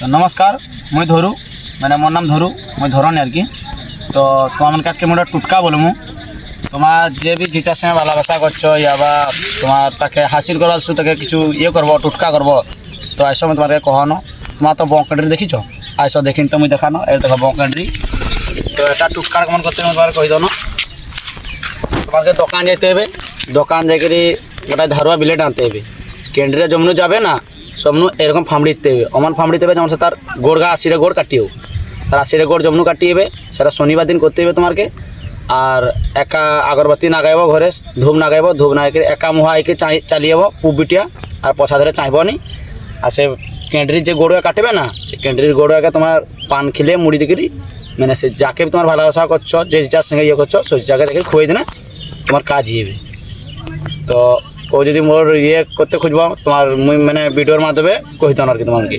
তো নমস্কার, মুই ধরু মানে মোর নাম ধরু, মুই ধরনি আর কি। তো তোমার কাছকে মোটা টুটকা বলমু তোমার যে বি জিচার সঙ্গে ভালোবাসা করছ, ইয়া বা তোমার তাকে হাসিল করার শুধু তাকে কিছু ইয়ে করব, টুটকা করব, তো আইসো আমি তোমাকে কহানো। তোমার তো বঙ্কাড্রি দেখিছ? আইসো দেখিন তো মুই দেখানো, এই দেখো বঙ্কাড্রি তো এটা টুটকার কেমন করতে তোমার কই দাও তোমাকে দোকান যেতে হবে দোকান যাইকরি গোটা ধারুয়া বিলেট আনতে হবে কেন্দ্রে জমনু যাবে না সবনু এরকম ফামড়ি দিতে হবে। অমন ফামড়ি দেবে যেমন সে তার গোড় গা আশিরে গোড় কাটিও। তার আশিরে গোড় জমনু কাটিয়ে হবে সেটা শনিবার দিন করতে হবে তোমাকে আর একা আগরবাতি নাগাইব ঘরে, ধূপ নাগাইব, ধূপ নাগাই একা মুহা চাই, চালিয়েব, পুব বিটিয়া, আর পছা ধরে চাইব নি। আর সে কেন্দ্রির যে গোড়ুয়া কাটবে না, সে কেন্দ্রির গোড়ুয়াকে তোমার পান খিলে, মুড়ি দিকে মানে সে যাকে তোমার ভালোবাসা করছ, যে যার সঙ্গে ইয়ে করছ সেই জায়গা থেকে খুঁয়ে দিনে তোমার কাজ হিবে। তো কেউ যদি মোর ইয়ে করতে খুঁজব, তোমার মুই মানে ভিডিওর মাধ্যমে কহিতাম আর কি তোমাকে।